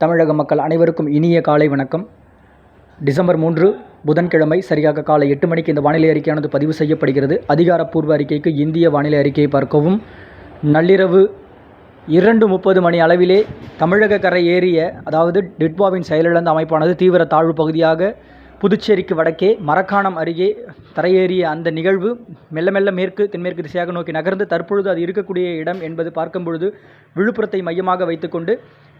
தமிழக மக்கள் அனைவருக்கும் இனிய காலை வணக்கம். டிசம்பர் மூன்று புதன்கிழமை சரியாக காலை எட்டு மணிக்கு இந்த வானிலை அறிக்கையானது பதிவு செய்யப்படுகிறது. அதிகாரப்பூர்வ அறிக்கைக்கு இந்திய வானிலை அறிக்கையை பார்க்கவும். நள்ளிரவு இரண்டு முப்பது மணி அளவிலே தமிழக கரை ஏறிய அதாவது டிட்வாவின் செயலிழந்த அமைப்பானது தீவிர தாழ்வு பகுதியாக புதுச்சேரிக்கு வடக்கே மரக்காணம் அருகே தரையேறிய அந்த நிகழ்வு மெல்ல மெல்ல மேற்கு தென்மேற்கு திசையாக நோக்கி நகர்ந்து தற்பொழுது அது இருக்கக்கூடிய இடம் என்பது பார்க்கும் பொழுது விழுப்புரத்தை மையமாக வைத்துக்கொண்டு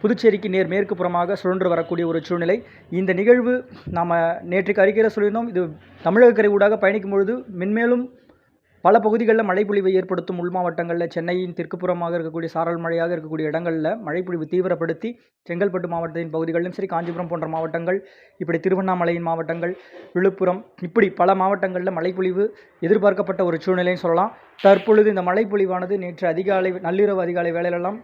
புதுச்சேரிக்கு நேர் மேற்கு புறமாக சுழன்று வரக்கூடிய ஒரு சூழ்நிலை. இந்த நிகழ்வு நாம் நேற்றுக்கு அறிக்கையில் சொல்லியிருந்தோம். இது தமிழக கரை ஊடாக பயணிக்கும் பொழுது மென்மேலும் பல பகுதிகளில் மழைப்பொழிவை ஏற்படுத்தும் உள் மாவட்டங்களில் சென்னையின் தெற்குப்புறமாக இருக்கக்கூடிய சாரல் மழையாக இருக்கக்கூடிய இடங்களில் மழைப்பொழிவு தீவிரப்படுத்தி செங்கல்பட்டு மாவட்டத்தின் பகுதிகளிலும் சரி காஞ்சிபுரம் போன்ற மாவட்டங்கள் இப்படி திருவண்ணாமலையின் மாவட்டங்கள் விழுப்புரம் இப்படி பல மாவட்டங்களில் மழைப்பொழிவு எதிர்பார்க்கப்பட்ட ஒரு சூழ்நிலைன்னு சொல்லலாம். தற்பொழுது இந்த மழைப்பொழிவானது நேற்று அதிகாலை நள்ளிரவு அதிகாலை வேலையிலெல்லாம்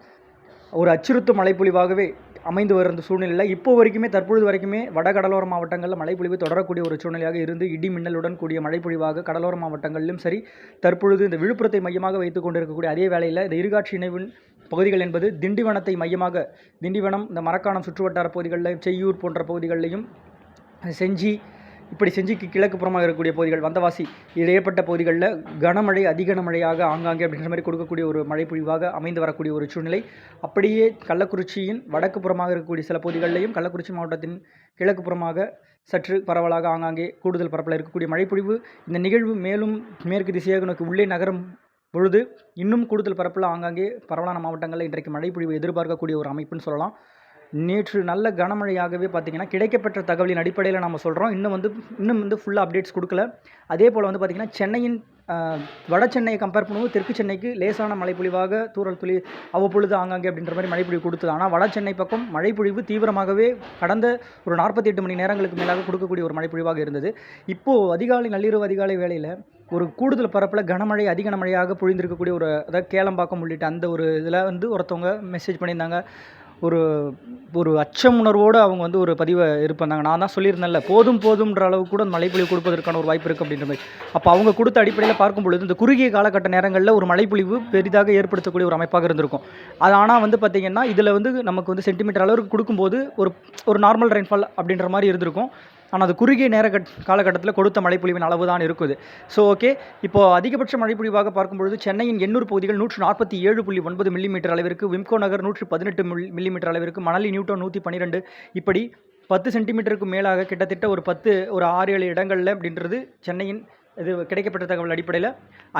ஒரு அச்சுறுத்தும் மழைப்பொழிவாகவே அமைந்து வரும் சூழ்நிலையில் இப்போ வரைக்குமே தற்பொழுது வரைக்குமே வட கடலோர மாவட்டங்களில் மழைப்பொழிவு தொடரக்கூடிய ஒரு சூழ்நிலையாக இருந்து இடி மின்னலுடன் கூடிய மழைப்பொழிவாக கடலோர மாவட்டங்களிலும் சரி தற்பொழுது இந்த விழுப்புரத்தை மையமாக வைத்துக் கொண்டிருக்கக்கூடிய அதே வேளையில் இந்த இருகாட்சி இணைவின் பகுதிகள் என்பது திண்டிவனத்தை மையமாக திண்டிவனம் இந்த மரக்காணம் சுற்றுவட்டார பகுதிகளில் செய்யூர் போன்ற பகுதிகளிலையும் செஞ்சி இப்படி செஞ்சிக்கு கிழக்கு புறமாக இருக்கக்கூடிய பகுதிகள் வந்தவாசி இடையப்பட்ட பகுதிகளில் கனமழை அதிகனமழையாக ஆங்காங்கே அப்படின்ற மாதிரி கொடுக்கக்கூடிய ஒரு மழைப்பொழிவாக அமைந்து வரக்கூடிய ஒரு சூழ்நிலை. அப்படியே கள்ளக்குறிச்சியின் வடக்கு புறமாக இருக்கக்கூடிய சில பகுதிகளிலையும் கள்ளக்குறிச்சி மாவட்டத்தின் கிழக்கு புறமாக சற்று பரவலாக ஆங்காங்கே கூடுதல் பரப்பில் இருக்கக்கூடிய மழைப்பொழிவு. இந்த நிகழ்வு மேலும் மேற்கு திசையாக நோக்கி உள்ளே நகரும் பொழுது இன்னும் கூடுதல் பரப்பில் ஆங்காங்கே பரவலான மாவட்டங்களில் இன்றைக்கு மழைப்பொழிவு எதிர்பார்க்கக்கூடிய ஒரு அமைப்புன்னு சொல்லலாம். நேற்று நல்ல கனமழையாகவே பார்த்தீங்கன்னா கிடைக்கப்பெற்ற தகவலின் அடிப்படையில் நம்ம சொல்கிறோம் இன்னும் வந்து இன்னும் வந்து ஃபுல்லாக அப்டேட்ஸ் கொடுக்கல. அதே போல் வந்து பார்த்திங்கன்னா சென்னையின் வட சென்னையை கம்பேர் பண்ணும்போது தெற்கு சென்னைக்கு லேசான மழைப்பொழிவாக தூறல் துளி அவ்வப்பொழுது ஆங்காங்கே அப்படின்ற மாதிரி மழைப்பொழிவு கொடுத்தது. ஆனால் வட சென்னை பக்கம் மழைப்பொழிவு தீவிரமாகவே கடந்த ஒரு நாற்பத்தி எட்டு மணி நேரங்களுக்கு மேலாக கொடுக்கக்கூடிய ஒரு மழைப்பொழிவாக இருந்தது. இப்போது அதிகாலை நள்ளிரவு அதிகாலை வேளையில் ஒரு கூடுதல் பரப்பில் கனமழை அதிக கனமழையாக பொழிந்திருக்கக்கூடிய ஒரு அதாவது கேளம்பாக்கம் உள்ளிட்ட அந்த ஒரு இதில் வந்து ஒருத்தவங்க மெசேஜ் பண்ணியிருந்தாங்க. ஒரு ஒரு அச்சம் உணர்வோடு அவங்க வந்து ஒரு பதிவை இருப்பாங்க நான் தான் சொல்லியிருந்தேன்ல போதும் போதும்ன்ற அளவுக்கு கூட மழைப்பொழிவு கொடுப்பதற்கான ஒரு வாய்ப்பு இருக்குது அப்படின்ற மாதிரி. அப்போ அவங்க கொடுத்த அடிப்படையில் பார்க்கும் பொழுது இந்த குறுகிய காலகட்ட நேரங்களில் ஒரு மழைப்பொழிவு பெரிதாக ஏற்படுத்தக்கூடிய ஒரு அமைப்பாக இருந்திருக்கும். அது ஆனால் வந்து பார்த்திங்கன்னா இதில் வந்து நமக்கு வந்து சென்டிமீட்டர் அளவுக்கு கொடுக்கும்போது ஒரு ஒரு நார்மல் ரெயின்ஃபால் அப்படின்ற மாதிரி இருந்திருக்கும். ஆனால் அது குறுகிய நேர கட் காலகட்டத்தில் கொடுத்த மழைப்பொழிவின் அளவு தான் இருக்குது. ஸோ ஓகே இப்போது அதிகபட்ச மழைப்பொழிவாக பார்க்கும்பொழுது சென்னையின் எண்ணூர் பகுதிகள் நூற்று நாற்பத்தி ஏழு புள்ளி ஒன்பது மில்லிமீட்டர் அளவிற்கு விம்கோ நகர் நூற்று பதினெட்டு மில் மில்லிமீட்டர் அளவிற்கு மணலி நியூட்டன் நூற்றி பன்னிரெண்டு இப்படி பத்து சென்டிமீட்டருக்கு மேலாக கிட்டத்தட்ட ஒரு பத்து ஒரு ஆறு ஏழு இடங்களில் அப்படின்றது சென்னையின் இது கிடைக்கப்பட்ட தகவல் அடிப்படையில்.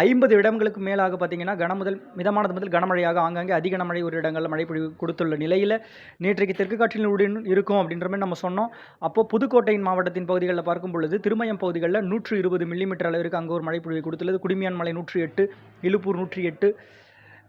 ஐம்பது இடங்களுக்கு மேலாக பார்த்தீங்கன்னா கனமுதல் மிதமானது முதல் கனமழையாக ஆங்காங்கே அதிக கனமழை ஒரு இடங்களில் மழைப்பொழிவு கொடுத்துள்ள நிலையில் நேற்றைக்கு தெற்கு காற்றினுடன் இருக்கும் அப்படின்ற மாதிரி நம்ம சொன்னோம். அப்போது புதுக்கோட்டையின் மாவட்டத்தின் பகுதிகளில் பார்க்கும் பொழுது திருமயம் பகுதிகளில் நூற்று இருபது மில்லிமீட்டர் அளவிற்கு அங்கே ஒரு மழைப்பொழிவை கொடுத்துள்ளது. குடிமியான் மலை நூற்றி எட்டு இழுப்பூர் நூற்றி எட்டு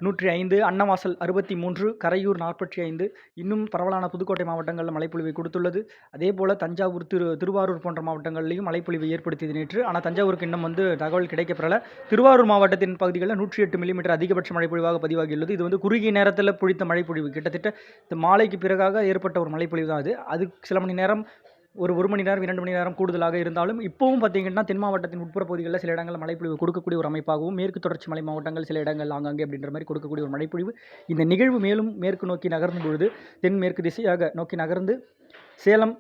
நூற்றி ஐந்து அன்னவாசல் அறுபத்தி மூன்று கரையூர் நாற்பத்தி ஐந்து. இன்னும் பரவலான புதுக்கோட்டை மாவட்டங்களில் மழைப்பொழிவை கொடுத்துள்ளது. அதே போல் தஞ்சாவூர் திரு திருவாரூர் போன்ற மாவட்டங்களிலையும் மழைப்பொழிவை ஏற்படுத்தியது நேற்று. ஆனால் தஞ்சாவூருக்கு இன்னும் வந்து தகவல் கிடைக்கப்பெறல. திருவாரூர் மாவட்டத்தின் பகுதிகளில் நூற்றி எட்டு மில்லிமீட்டர் அதிகபட்ச மழைப்பொழிவாக பதிவாகியுள்ளது. இது வந்து குறுகிய நேரத்தில் பொழித்த மழைப்பொழிவு. கிட்டத்தட்ட இந்த மாலைக்கு பிறகாக ஏற்பட்ட ஒரு மழைப்பொழிவு தான் அது. அது சில மணி நேரம் ஒரு ஒரு மணி நேரம் இரண்டு மணி நேரம் கூடுதலாக இருந்தாலும் இப்போவும் பார்த்தீங்கன்னா தென் மாவட்டத்தின் உட்புற பகுதிகளில் சில இடங்கள் மழைப்பொழிவு கொடுக்கக்கூடிய ஒரு அமைப்பாகவும் மேற்கு தொடர்ச்சி மலை மாவட்டங்கள் சில இடங்கள் ஆங்காங்கே அப்படின்ற மாதிரி கொடுக்கக்கூடிய ஒரு மழைப்பொழிவு இந்த நிகழ்வு மேலும் மேற்கு நோக்கி நகர்ந்த பொழுது தென்மேற்கு திசையாக நோக்கி நகர்ந்து சேலம்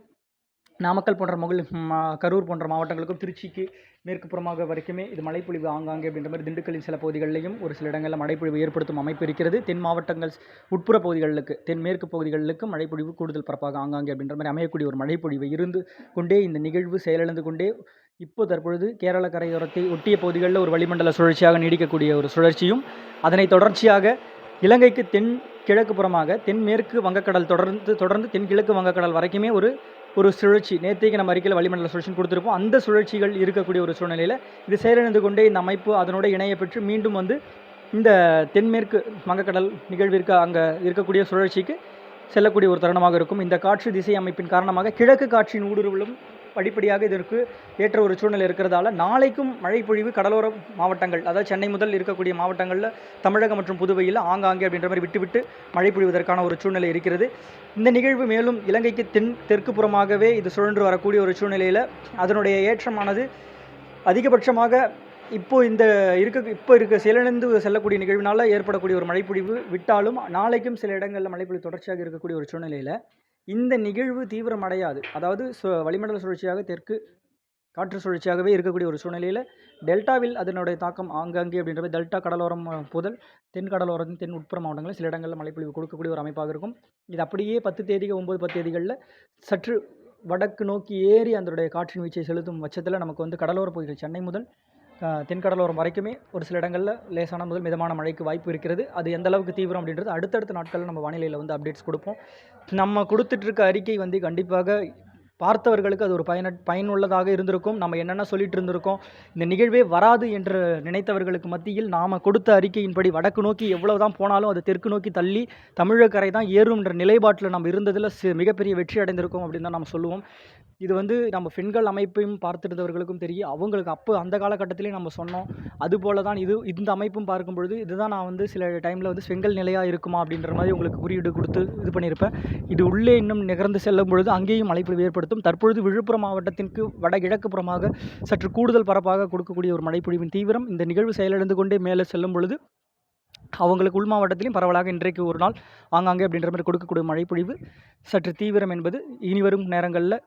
நாமக்கல் போன்ற மகள் மா கரூர் போன்ற மாவட்டங்களுக்கும் திருச்சிக்கு மேற்குப்புறமாக வரைக்குமே இது மழைப்பொழிவு ஆங்காங்கே அப்படின்ற மாதிரி திண்டுக்கல்லின் சில பகுதிகளிலையும் ஒரு சில இடங்களில் மழைப்பொழிவு ஏற்படுத்தும் அமைப்பு இருக்கிறது. தென் மாவட்டங்கள் உட்புற பகுதிகளுக்கு தென்மேற்கு பகுதிகளுக்கு மழைப்பொழிவு கூடுதல் பரப்பாக ஆங்காங்கே அப்படின்ற மாதிரி அமையக்கூடிய ஒரு மழைப்பொழிவு இருந்து கொண்டே இந்த நிகழ்வு செயலிழந்து கொண்டே இப்போ தற்பொழுது கேரள கரையோரத்தை ஒட்டிய பகுதிகளில் ஒரு வளிமண்டல சுழற்சியாக நீடிக்கக்கூடிய ஒரு சுழற்சியும் அதனை தொடர்ச்சியாக இலங்கைக்கு தென் கிழக்கு புறமாக தென்மேற்கு வங்கக்கடல் தொடர்ந்து தொடர்ந்து தென்கிழக்கு வங்கக்கடல் வரைக்குமே ஒரு ஒரு சுழற்சி. நேற்றைக்கு நம்ம அறிக்கையில் வளிமண்டல சுழற்சின்னு கொடுத்துருப்போம். அந்த சுழற்சிகள் இருக்கக்கூடிய ஒரு சூழ்நிலையில் இது செயலிழந்து கொண்டே இந்த அமைப்பு அதனோட இணைய பெற்று மீண்டும் வந்து இந்த தென்மேற்கு வங்கக்கடல் நிகழ்விற்கு அங்கே இருக்கக்கூடிய சுழற்சிக்கு செல்லக்கூடிய ஒரு தருணமாக இருக்கும். இந்த காற்று திசை அமைப்பின் காரணமாக கிழக்கு காற்றின் ஊடுருவலும் படிப்படியாக இதற்கு ஏற்ற ஒரு சூழ்நிலை இருக்கிறதால நாளைக்கும் மழை பொழிவு கடலோர மாவட்டங்கள் அதாவது சென்னை முதல் இருக்கக்கூடிய மாவட்டங்களில் தமிழகம் மற்றும் புதுவையில் ஆங்காங்கே அப்படின்ற மாதிரி விட்டுவிட்டு மழை பொழிவதற்கான ஒரு சூழ்நிலை இருக்கிறது. இந்த நிகழ்வு மேலும் இலங்கைக்கு தென் தெற்கு புறமாகவே இது சுழன்று வரக்கூடிய ஒரு சூழ்நிலையில் அதனுடைய ஏற்றமானது அதிகபட்சமாக இப்போ இந்த இருக்க இப்போ இருக்க செயலிழந்து செல்லக்கூடிய நிகழ்வினால் ஏற்படக்கூடிய ஒரு மழைப்பொழிவு விட்டாலும் நாளைக்கும் சில இடங்களில் மழைப்பொழிவு தொடர்ச்சியாக இருக்கக்கூடிய ஒரு சூழ்நிலையில் இந்த நிகழ்வு தீவிரமடையாது. அதாவது சு வளிமண்டல சுழற்சியாக தெற்கு காற்று சுழற்சியாகவே இருக்கக்கூடிய ஒரு சூழ்நிலையில் டெல்டாவில் அதனுடைய தாக்கம் ஆங்காங்கே அப்படின்ற மாதிரி டெல்டா கடலோரம் புதல் முதல் தென் கடலோரம் தென் உட்புற மாவட்டங்களில் சில இடங்களில் மழைப்பொழிவு கொடுக்கக்கூடிய ஒரு அமைப்பாக இருக்கும். இது அப்படியே பத்து தேதிகள் ஒம்பது பத்து தேதிகளில் சற்று வடக்கு நோக்கி ஏறி அதனுடைய காற்றின் வீச்சை செலுத்தும் பட்சத்தில் நமக்கு வந்து கடலோர பகுதிகள் சென்னை முதல் தென்கடலோரம் வரைக்குமே ஒரு சில இடங்களில் லேசான முதல் மிதமான மழைக்கு வாய்ப்பு இருக்கிறது. அது எந்த அளவுக்கு தீவிரம் அப்படின்றது அடுத்தடுத்த நாட்களில் நம்ம வானிலையில் வந்து அப்டேட்ஸ் கொடுப்போம். நம்ம கொடுத்துட்ருக்க அறிக்கை வந்து கண்டிப்பாக பார்த்தவர்களுக்கு அது ஒரு பயன பயனுள்ளதாக இருந்திருக்கும். நம்ம என்னென்ன சொல்லிட்டு இருந்திருக்கோம் இந்த நிகழ்வே வராது என்று நினைத்தவர்களுக்கு மத்தியில் நாம் கொடுத்த அறிக்கையின்படி வடக்கு நோக்கி எவ்வளோ தான் போனாலும் அது தெற்கு நோக்கி தள்ளி தமிழகரை தான் ஏறும்ன்ற நிலைப்பாட்டில் நம்ம இருந்ததில் சி மிகப்பெரிய வெற்றி அடைந்திருக்கோம் அப்படின்னு தான் நம்ம சொல்லுவோம். இது வந்து நம்ம பெண்கள் அமைப்பையும் பார்த்திருந்தவர்களுக்கும் தெரியும். அவங்களுக்கு அப்போ அந்த காலகட்டத்திலே நம்ம சொன்னோம். அதுபோல தான் இது இந்த அமைப்பும் பார்க்கும் பொழுது இதுதான் நான் வந்து சில டைமில் வந்து செங்கல் நிலையாக இருக்குமா அப்படின்ற மாதிரி உங்களுக்கு குறியீடு கொடுத்து இது பண்ணியிருப்பேன். இது உள்ளே இன்னும் நிகர்ந்து செல்லும் பொழுது அங்கேயும் மழைப்பொழிவு ஏற்படுத்தும். தற்பொழுது விழுப்புரம் மாவட்டத்திற்கு வடகிழக்கு புறமாக சற்று கூடுதல் பரப்பாக கொடுக்கக்கூடிய ஒரு மழைப்பொழிவின் தீவிரம் இந்த நிகழ்வு செயலிழந்து கொண்டே மேலே செல்லும் பொழுது அவங்களுக்கு உள் மாவட்டத்திலையும் பரவலாக இன்றைக்கு ஒரு நாள் ஆங்காங்கே அப்படின்ற மாதிரி கொடுக்கக்கூடிய மழைப்பொழிவு சற்று தீவிரம் என்பது இனிவரும் நேரங்களில்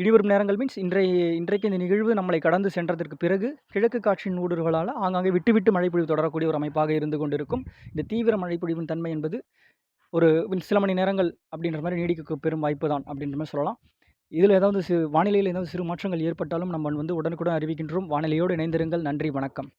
இனிவரும் நேரங்கள் மீன்ஸ் இன்றைய இன்றைக்கு இந்த நிகழ்வு நம்மளை கடந்து சென்றதற்கு பிறகு கிழக்கு காற்றின் ஊடுருவலால் ஆங்காங்கே விட்டு விட்டு மழைப்பொழிவு தொடரக்கூடிய ஒரு அமைப்பாக இருந்து கொண்டிருக்கும். இந்த தீவிர மழைப்பொழிவின் தன்மை என்பது ஒரு சில மணி நேரங்கள் அப்படின்ற மாதிரி நீடிக்க பெரும் வாய்ப்பு தான் அப்படின்ற மாதிரி சொல்லலாம். இதில் ஏதாவது சிறு வானிலையில் ஏதாவது சிறு மாற்றங்கள் ஏற்பட்டாலும் நம்ம வந்து உடனுக்குடன் அறிவிக்கின்றோம். வானிலையோடு இணைந்திருங்கள். நன்றி. வணக்கம்.